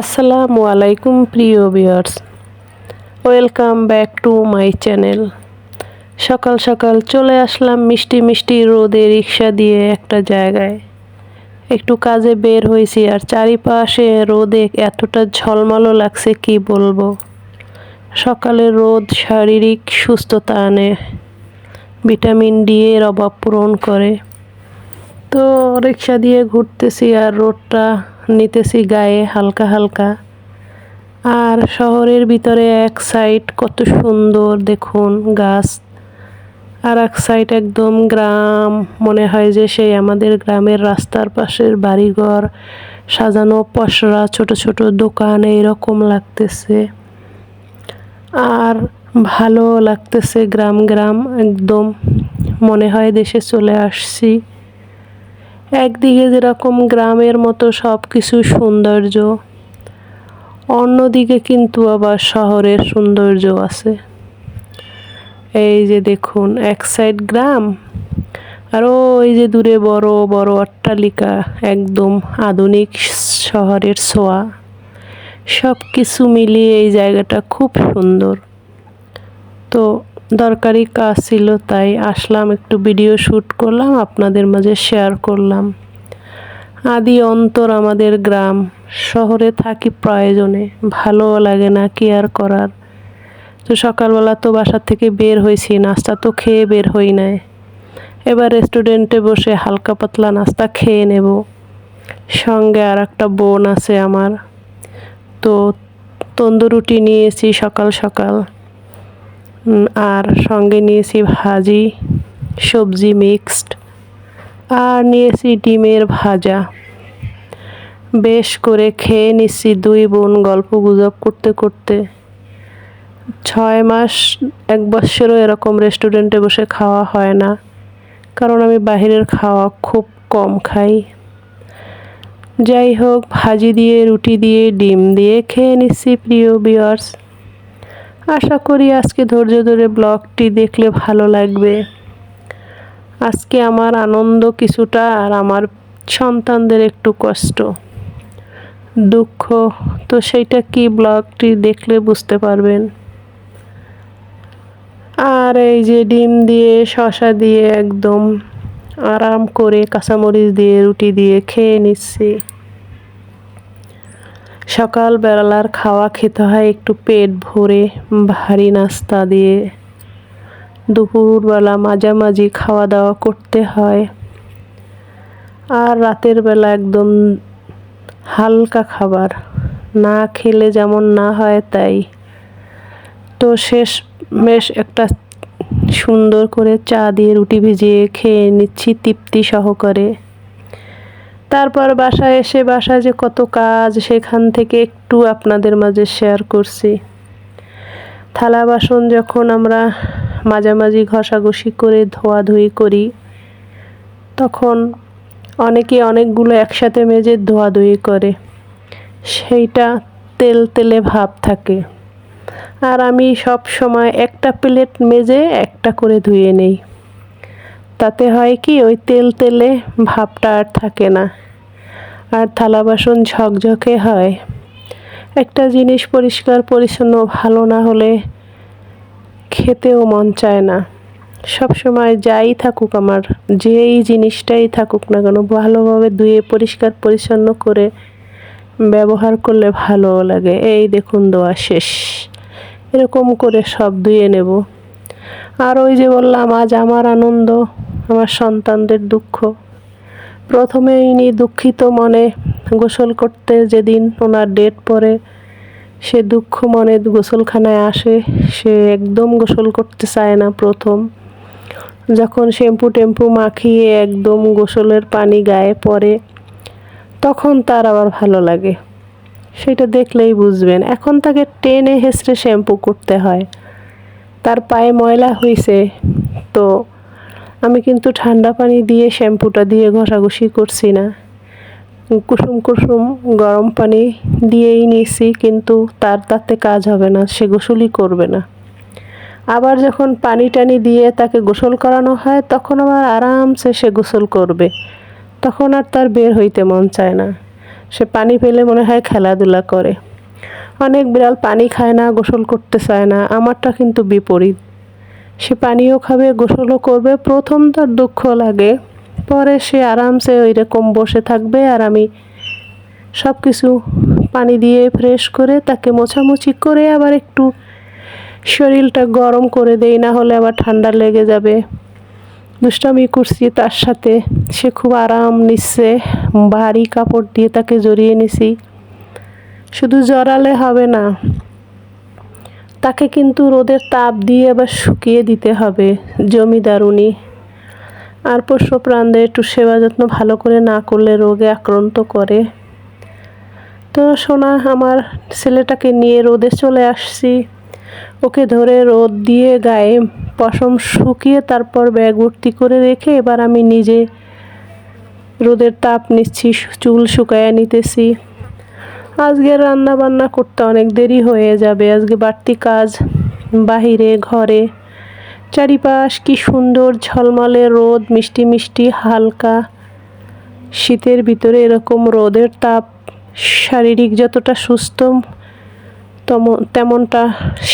আসসালামু আলাইকুম, প্রিয় viewers. Welcome back to my channel. সকাল সকাল চলে আসলাম মিষ্টি মিষ্টি রোদে রিক্সা দিয়ে একটা জায়গায়। একটু কাজে বের হয়েছি আর চারিপাশে রোদে এতটা ঝলমলো লাগছে, কি বলব? সকালে রোদ শারীরিক সুস্থতা আনে, ভিটামিন ডি এর অভাব পূরণ করে। তো রিক্সা দিয়ে ঘুরতেছি আর রোদটা নিতেছি গায়ে হালকা হালকা। আর শহরের ভিতরে এক সাইড কত সুন্দর দেখুন গাছ। আর এক সাইড একদম গ্রাম, মনে হয় যে সেই আমাদের গ্রামের রাস্তার পাশের বাড়িঘর। সাজানো পশরা ছোট ছোট দোকান এইরকম লাগতেছে। আর ভালো লাগতেছে গ্রাম গ্রাম, একদম মনে হয় দেশে চলে আসছি। একদিকে যেরকম গ্রামের মতো সব কিছু সৌন্দর্য, অন্যদিকে কিন্তু আবার শহরের সৌন্দর্য আছে। এই যে দেখুন, এক সাইড গ্রাম আর ওই যে দূরে বড় বড় অট্টালিকা, একদম আধুনিক শহরের ছোঁয়া। সব কিছু মিলিয়ে এই জায়গাটা খুব সুন্দর। তো দরকারি কাজ ছিল, তাই আসলাম, একটু ভিডিও শ্যুট করলাম, আপনাদের মাঝে শেয়ার করলাম। আদি অন্তর আমাদের গ্রাম, শহরে থাকি প্রয়োজনে, ভালো লাগে না কি আর করার। তো সকালবেলা তো বাসা থেকে বের হয়েছি, নাস্তা তো খেয়ে বের হই নাই। এবার রেস্টুরেন্টে বসে হালকা পাতলা নাস্তা খেয়ে নেব। সঙ্গে আর একটা বোন আছে আমার। তো তন্দুরুটি নিয়েছি সকাল সকাল। আর সঙ্গে নিয়েছি ভাজি, সবজি মিক্সড আর নিয়েছি ডিমের ভাজা। বেশ করে খেয়ে নিচ্ছি দুই বোন গল্প গুজব করতে করতে। ছয় মাস, এক বছরও এরকম রেস্টুরেন্টে বসে খাওয়া হয় না, কারণ আমি বাহিরের খাওয়া খুব কম খাই। যাই হোক, ভাজি দিয়ে, রুটি দিয়ে, ডিম দিয়ে খেয়ে নিচ্ছি প্রিয় বিয়ার্স আশা করি আজকে ধৈর্য ধরে ব্লগটি দেখলে ভালো লাগবে। আজকে আমার আনন্দ কিছুটা আর আমার সন্তানদের একটু কষ্ট। দুঃখ, তো সেইটা কি ব্লগটি দেখলে বুঝতে পারবেন। আর এই যে ডিম দিয়ে শশা দিয়ে একদম আরাম করে কাঁচামরিচ দিয়ে, রুটি দিয়ে খেয়ে নিচ্ছি। সকাল বেলার খাওয়া খেতে হয় একটু পেট ভরে, ভারী নাস্তা দিয়ে। দুপুরবেলা মাঝামাঝি খাওয়া দাওয়া করতে হয়। আর রাতের বেলা একদম হালকা খাবার। না খেলে যেমন না হয় তাই। তো শেষ, বেশ একটা সুন্দর করে চা দিয়ে রুটি ভিজিয়ে খেয়ে নিচ্ছি তৃপ্তি সহকারে। তারপর বাসায় এসে বাসায় যে কত কাজ, সেখান থেকে একটু আপনাদের মাঝে শেয়ার করছি। থালা বাসন যখন আমরা মাঝামাঝি ঘষাঘষি করে ধোয়াধুয়ি করি, তখন অনেকে অনেকগুলো একসাথে মেজে ধোয়াধুয়ি করে। সেইটা তেল তেলে ভাব থাকে। আর আমি সব সময় একটা প্লেট মেজে একটা করে ধুয়ে নেই। তাতে হয় কি, ওই তেল তেলে ভাবটা আর থাকে না। আর থালা বাসন ঝকঝকে হয়। একটা জিনিস পরিষ্কার, পরিচ্ছন্ন, ভালো না হলে খেতেও মন চায় না। সব সময় যাই থাকুক আমার, যেই জিনিসটাই থাকুক না কেন, ভালোভাবে ধুয়ে, পরিষ্কার, পরিচ্ছন্ন করে ব্যবহার করলে ভালো লাগে। এই দেখুন, দোয়া শেষ। এরকম করে সব ধুয়ে নেব। আর ওই যে বললাম, আজ আমার আনন্দ, আমার সন্তানদের দুঃখ। প্রথমে ইনি দুঃখিত মনে গোসল করতে যেদিন ওনার ডেট পরে সে দুঃখ মনে গোসলখানায় আসে, সে একদম গোসল করতে চায় না প্রথম। যখন শ্যাম্পু টেম্পু মাখিয়ে একদম গোসলের পানি গায়ে পড়ে, তখন তার আবার ভালো লাগে। সেটা দেখলেই বুঝবেন। এখন তাকে টেনে হেসড়ে শ্যাম্পু করতে হয়। তার পায়ে ময়লা হয়েছে তো আমি কিন্তু ঠান্ডা পানি দিয়ে শ্যাম্পুটা দিয়ে ঘষাঘষি করছি না। কুসুম কুসুম গরম পানি দিয়েই নিছি, কিন্তু তার তাতে কাজ হবে না, সে গোসলই করবে না। আবার যখন পানি টানি দিয়ে তাকে গোসল করানো হয়, তখন আবার আরামসে সে গোসল করবে। তখন আর তার বের হইতে মন চায় না। সে পানি পেলে মনে হয় খেলাধুলা করে। অনেক বিড়াল পানি খায় না, গোসল করতে চায় না। আমারটা কিন্তু বিপরীত। সে পানিও খাবে, গোসলও করবে, প্রথম তার দুঃখ লাগে। পরে সে আরামসে ওই রকম বসে থাকবে আর আমি সব কিছু পানি দিয়ে ফ্রেশ করে তাকে মোছামুছি করে আবার একটু শরীরটা গরম করে দেই, না হলে আবার ঠান্ডা লেগে যাবে। দুষ্টামি করছি তার সাথে। সে খুব আরাম নিচ্ছে। ভারী কাপড় দিয়ে তাকে জড়িয়ে নিছি। শুধু জড়ালে হবে না। তাকে কিন্তু রোদের তাপ দিয়ে আবার শুকিয়ে দিতে হবে। জমিদারুনি আর পোষ্য প্রাণদের একটু সেবা যত্ন ভালো করে না করলে রোগে আক্রান্ত করে। তো সোনা, আমার ছেলেটাকে নিয়ে রোদে চলে আসছি। ওকে ধরে রোদ দিয়ে গায়ে পশম শুকিয়ে তারপর ব্যাগ ভর্তি করে রেখে এবার আমি নিজে রোদের তাপ নিচ্ছি, চুল শুকায় নিতেছি। আজকে রান্না বান্না করতে অনেক দেরি হয়ে যাবে। আজকে বাড়তি কাজ, বাহিরে, ঘরে। চারিপাশ কি সুন্দর ঝলমলে রোদ, মিষ্টি মিষ্টি, হালকা। শীতের ভিতরে এরকম রোদের তাপ শারীরিক যতটা সুস্থ তেমনটা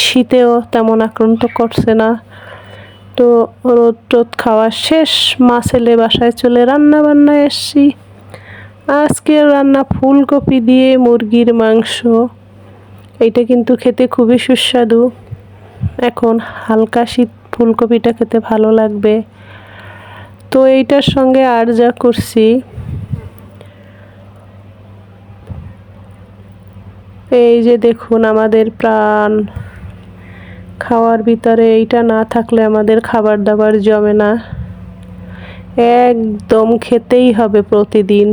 শীতেও তেমন আক্রান্ত করছে না। তো রোদ টোদ খাওয়া শেষ, মা ছেলে বাসায় চলে রান্না বান্নায় এসছি। আজকের রান্না ফুলকপি দিয়ে মুরগির মাংস। এইটা কিন্তু খেতে খুবই সুস্বাদু। এখন হালকা শীত ফুলকপিটা খেতে ভালো লাগবে। তো এইটার সঙ্গে আর যা করছি। এই যে দেখুন আমাদের প্রাণ। খাওয়ার ভিতরে এইটা না থাকলে আমাদের খাবার দাবার জমে না। একদম খেতেই হবে প্রতিদিন।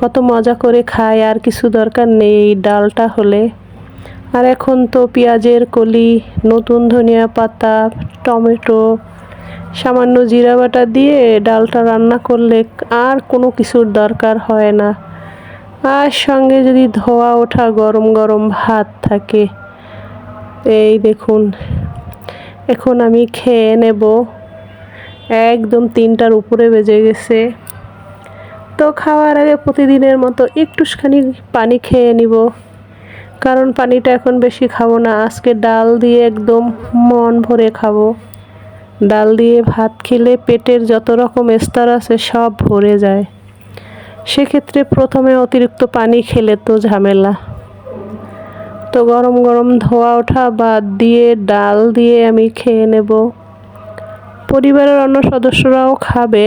কত মজা করে খায়, আর কিছু দরকার নেই এই ডালটা হলে। আর এখন তো পেঁয়াজের কলি, নতুন ধনিয়া পাতা, টমেটো, সামান্য জিরা বাটা দিয়ে ডালটা রান্না করলে আর কোনো কিছুর দরকার হয় না। আর সঙ্গে যদি ধোয়া ওঠা গরম গরম ভাত থাকে, এই দেখুন, এখন আমি খেয়ে নেব। একদম তিনটার উপরে বেজে গেছে। তো খাওয়ার আগে প্রতিদিনের মতো একটুখানি পানি খেয়ে নিব। কারণ পানিটা এখন বেশি খাব না। আজকে ডাল দিয়ে একদম মন ভরে খাব। ডাল দিয়ে ভাত খেলে পেটের যত রকম স্তর আছে সব ভরে যায়। সেক্ষেত্রে প্রথমে অতিরিক্ত পানি খেলে তো ঝামেলা। তো গরম গরম ধোয়া ওঠা বাদ দিয়ে ডাল দিয়ে আমি খেয়ে নেব। পরিবারের অন্য সদস্যরাও খাবে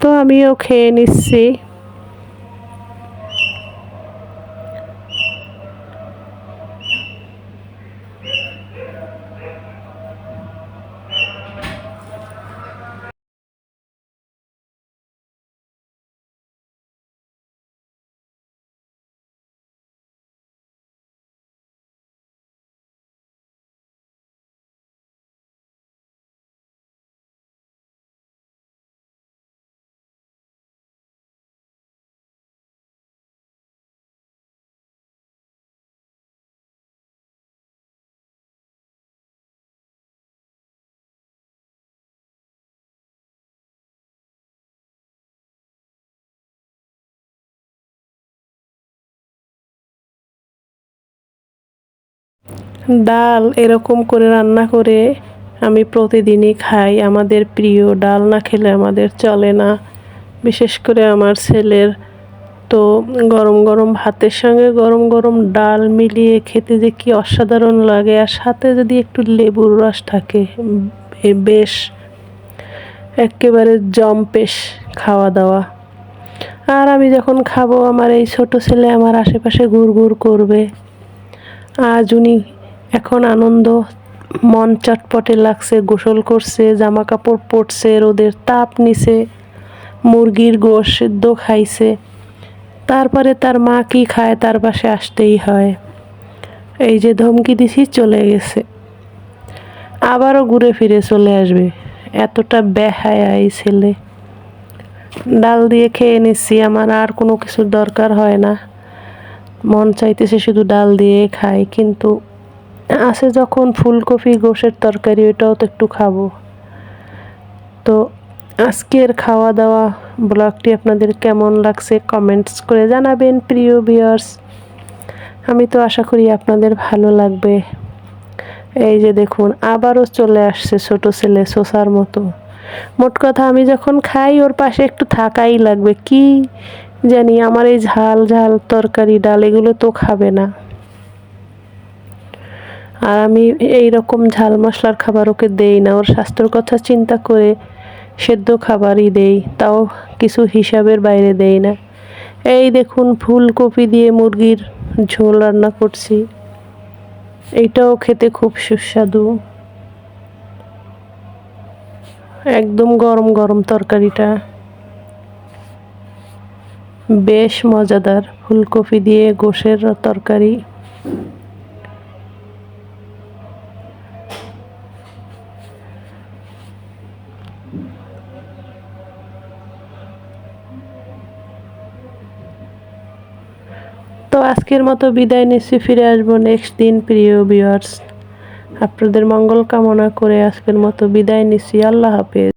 তো আমিও খেয়ে নিচ্ছি। ডাল এরকম করে রান্না করে আমি প্রতিদিনই খাই। আমাদের প্রিয় ডাল না খেলে আমাদের চলে না। বিশেষ করে আমার ছেলের তো গরম গরম ভাতের সঙ্গে গরম গরম ডাল মিলিয়ে খেতে যে কি অসাধারণ লাগে। আর সাথে যদি একটু লেবুর রস থাকে বেশ একেবারে জম্পেশ খাওয়া দাওয়া। আর আমি যখন খাব, আমার এই ছোট ছেলে আমার আশেপাশে ঘুর ঘুর করবে। আজ উনি এখন আনন্দ, মন চটপটে লাগছে, গোসল করছে জামা কাপড় পরছে, রোদের তাপ নিছে, মুরগির গোশ সেদ্ধ খাইছে। তারপরে তার মা কি খায় তার পাশে আসতেই হয়। এই যে ধমকি দিছি, চলে গেছে। আবারও ঘুরে ফিরে চলে আসবে। এতটা বেহায় এই ছেলে। ডাল দিয়ে খেয়ে নিচ্ছি, আমার আর কোনো কিছুর দরকার হয় না। মন চাইতেছে শুধু ডাল দিয়ে খাই, কিন্তু আছে যখন ফুলকপি, গোশের তরকারি, ওইটাও তো একটু খাব। তো আজকের খাওয়া দাওয়া ব্লগটি আপনাদের কেমন লাগছে কমেন্টস করে জানাবেন, প্রিয় ভিউয়ার্স। আমি তো আশা করি আপনাদের ভালো লাগবে। এই যে দেখুন, আবারও চলে আসছে ছোট ছেলে শোষার মতো। মোট কথা আমি যখন খাই, ওর পাশে একটু থাকাই লাগবে। কি জানি, আমার এই ঝাল ঝাল তরকারি, ডাল, এগুলো তো খাবে না। আর আমি এই রকম ঝাল মশলার খাবার ওকে দেই না। ওর স্বাস্থ্যর কথা চিন্তা করে সেদ্ধ খাবারই দেই, তাও কিছু হিসাবের বাইরে দেই না। এই দেখুন, ফুলকপি দিয়ে মুরগির ঝোল রান্না করছি। এইটাও খেতে খুব সুস্বাদু। একদম গরম গরম তরকারিটা। বেশ মজাদার। ফুলকপি দিয়ে গোশের তরকারি। আজকের মতো বিদায় নিচ্ছি, ফিরে আসব নেক্সট দিন, প্রিয় ভিউয়ার্স আপনাদের মঙ্গল কামনা করে আজকের মতো বিদায় নিচ্ছি। আল্লাহ হাফেজ।